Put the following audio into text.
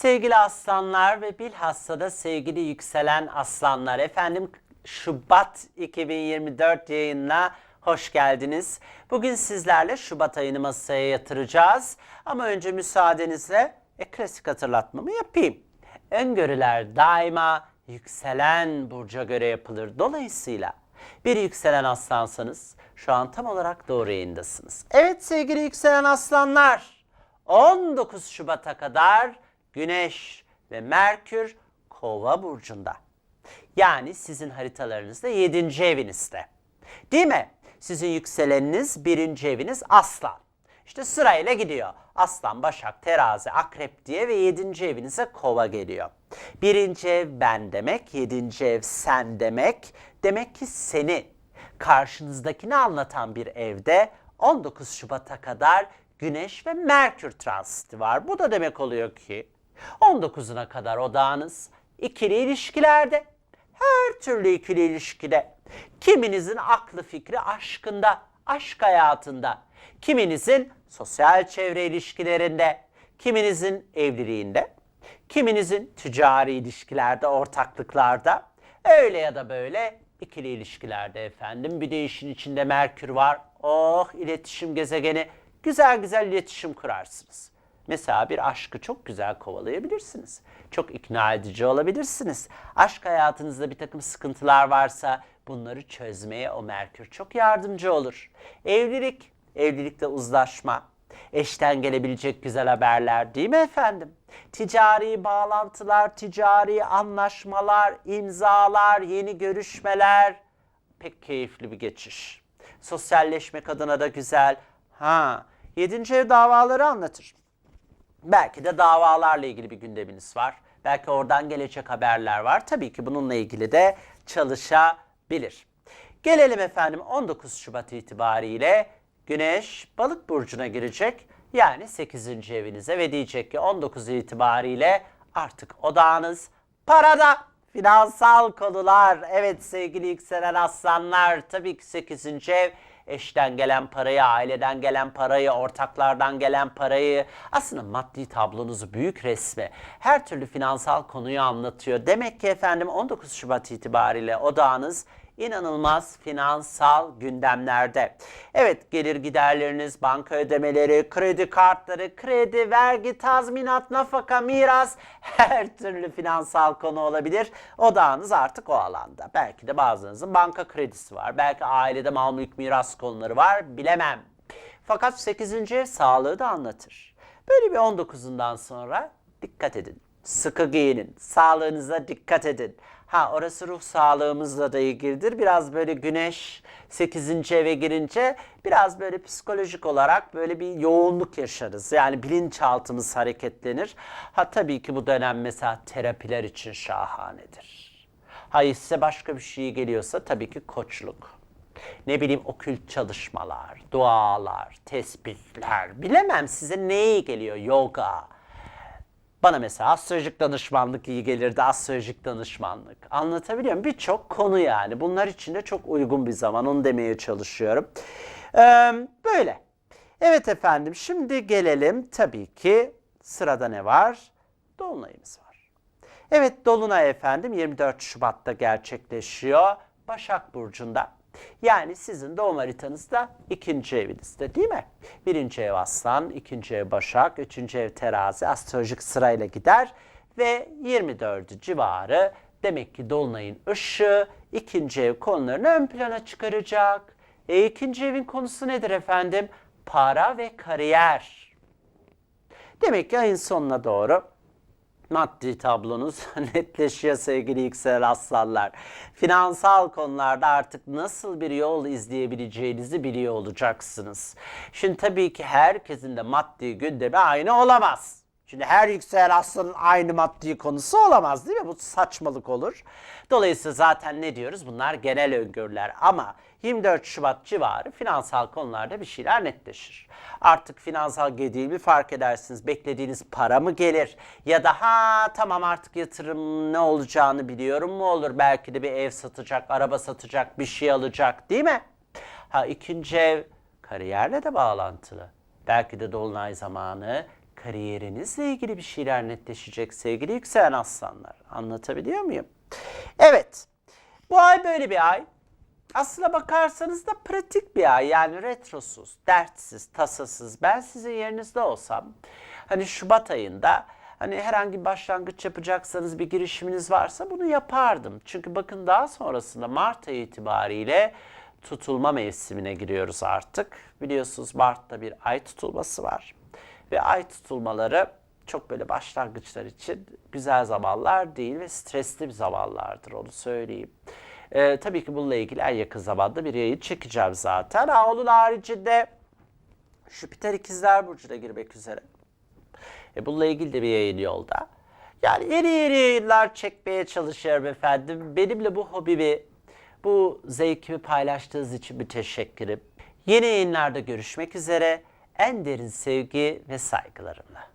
Sevgili aslanlar ve bilhassa da sevgili yükselen aslanlar. Efendim Şubat 2024 yayınına hoş geldiniz. Bugün sizlerle Şubat ayını masaya yatıracağız. Ama önce müsaadenizle e, klasik hatırlatmamı yapayım. Öngörüler daima yükselen burca göre yapılır. Dolayısıyla bir yükselen aslansanız şu an tam olarak doğru yayındasınız. Evet sevgili yükselen aslanlar. 19 Şubat'a kadar Güneş ve Merkür Kova burcunda. Yani sizin haritalarınızda 7. evinizde. Değil mi? Sizin yükseleniniz 1. eviniz Aslan. İşte sırayla gidiyor. Aslan, Başak, Terazi, Akrep diye ve 7. evinize Kova geliyor. 1. ev ben demek, 7. ev sen demek. Demek ki seni karşınızdakini anlatan bir evde 19 Şubat'a kadar Güneş ve Merkür transiti var. Bu da demek oluyor ki 19'una kadar odağınız ikili ilişkilerde. Her türlü ikili ilişkide. Kiminizin aklı fikri aşkında, aşk hayatında. Kiminizin sosyal çevre ilişkilerinde, kiminizin evliliğinde, kiminizin ticari ilişkilerde, ortaklıklarda. Öyle ya da böyle ikili ilişkilerde efendim. Bir de işin içinde Merkür var. Oh iletişim gezegeni. Güzel güzel iletişim kurarsınız. Mesela bir aşkı çok güzel kovalayabilirsiniz. Çok ikna edici olabilirsiniz. Aşk hayatınızda bir takım sıkıntılar varsa bunları çözmeye o Merkür çok yardımcı olur. Evlilik, evlilikte uzlaşma, eşten gelebilecek güzel haberler değil mi efendim? Ticari bağlantılar, ticari anlaşmalar, imzalar, yeni görüşmeler. Pek keyifli bir geçiş. Sosyalleşmek adına da güzel. Ha, yedinci ev davaları anlatır. Belki de davalarla ilgili bir gündeminiz var. Belki oradan gelecek haberler var. Tabii ki bununla ilgili de çalışabilir. Gelelim efendim 19 Şubat itibariyle Güneş Balık burcuna girecek. Yani 8. evinize ve diyecek ki 19 itibariyle artık odağınız parada. Finansal konular. Evet sevgili yükselen aslanlar tabii ki 8. ev eşten gelen parayı, aileden gelen parayı, ortaklardan gelen parayı, aslında maddi tablonuzu, büyük resmi, her türlü finansal konuyu anlatıyor. Demek ki efendim 19 Şubat itibariyle odağınız inanılmaz finansal gündemlerde. Evet gelir giderleriniz, banka ödemeleri, kredi kartları, kredi, vergi, tazminat, nafaka, miras her türlü finansal konu olabilir. Odağınız artık o alanda. Belki de bazılarınızın banka kredisi var. Belki ailede mal mülk miras konuları var. Bilemem. Fakat 8. ev sağlığı da anlatır. Böyle bir 19'undan sonra dikkat edin. Sıkı giyinin. Sağlığınıza dikkat edin. Ha orası ruh sağlığımızla da ilgilidir. Biraz böyle güneş 8. eve girince biraz böyle psikolojik olarak böyle bir yoğunluk yaşarız. Yani bilinçaltımız hareketlenir. Ha tabii ki bu dönem mesela terapiler için şahanedir. Ha size başka bir şey geliyorsa tabii ki koçluk. Ne bileyim okült çalışmalar, dualar, tesbihler. Bilemem size neyi geliyor? Yoga, bana mesela astrolojik danışmanlık iyi gelirdi. Astrolojik danışmanlık. Anlatabiliyor muyum? Birçok konu yani. Bunlar için de çok uygun bir zaman. Onu demeye çalışıyorum. Ee, böyle. Evet efendim şimdi gelelim tabii ki sırada ne var? Dolunayımız var. Evet Dolunay efendim 24 Şubat'ta gerçekleşiyor. Başak Burcu'nda. Yani sizin doğum haritanızda ikinci evinizde değil mi? Birinci ev aslan, ikinci ev başak, üçüncü ev terazi astrolojik sırayla gider ve 24 civarı demek ki dolunayın ışığı ikinci ev konularını ön plana çıkaracak. E ikinci evin konusu nedir efendim? Para ve kariyer. Demek ki ayın sonuna doğru maddi tablonuz netleşiyor sevgili yüksel aslanlar. Finansal konularda artık nasıl bir yol izleyebileceğinizi biliyor olacaksınız. Şimdi tabii ki herkesin de maddi gündemi aynı olamaz. Şimdi her yükselen aslanın aynı maddi konusu olamaz değil mi? Bu saçmalık olur. Dolayısıyla zaten ne diyoruz? Bunlar genel öngörüler ama 24 Şubat civarı finansal konularda bir şeyler netleşir. Artık finansal gediğimi fark edersiniz. Beklediğiniz para mı gelir? Ya da ha tamam artık yatırım ne olacağını biliyorum mu olur? Belki de bir ev satacak, araba satacak, bir şey alacak değil mi? Ha ikinci ev kariyerle de bağlantılı. Belki de dolunay zamanı kariyerinizle ilgili bir şeyler netleşecek sevgili yükselen aslanlar. Anlatabiliyor muyum? Evet. Bu ay böyle bir ay. Aslına bakarsanız da pratik bir ay. Yani retrosuz, dertsiz, tasasız. Ben sizin yerinizde olsam hani Şubat ayında hani herhangi bir başlangıç yapacaksanız bir girişiminiz varsa bunu yapardım. Çünkü bakın daha sonrasında Mart ayı itibariyle tutulma mevsimine giriyoruz artık. Biliyorsunuz Mart'ta bir ay tutulması var. Ve ay tutulmaları çok böyle başlangıçlar için güzel zamanlar değil ve stresli bir zamanlardır onu söyleyeyim. Ee, tabii ki bununla ilgili en yakın zamanda bir yayın çekeceğim zaten. Ha, onun haricinde Jüpiter ikizler burcuna girmek üzere. E, bununla ilgili de bir yayın yolda. Yani yeni yeni yayınlar çekmeye çalışıyorum efendim. Benimle bu hobimi, bu zevkimi paylaştığınız için müteşekkirim. Yeni yayınlarda görüşmek üzere. En derin sevgi ve saygılarımla.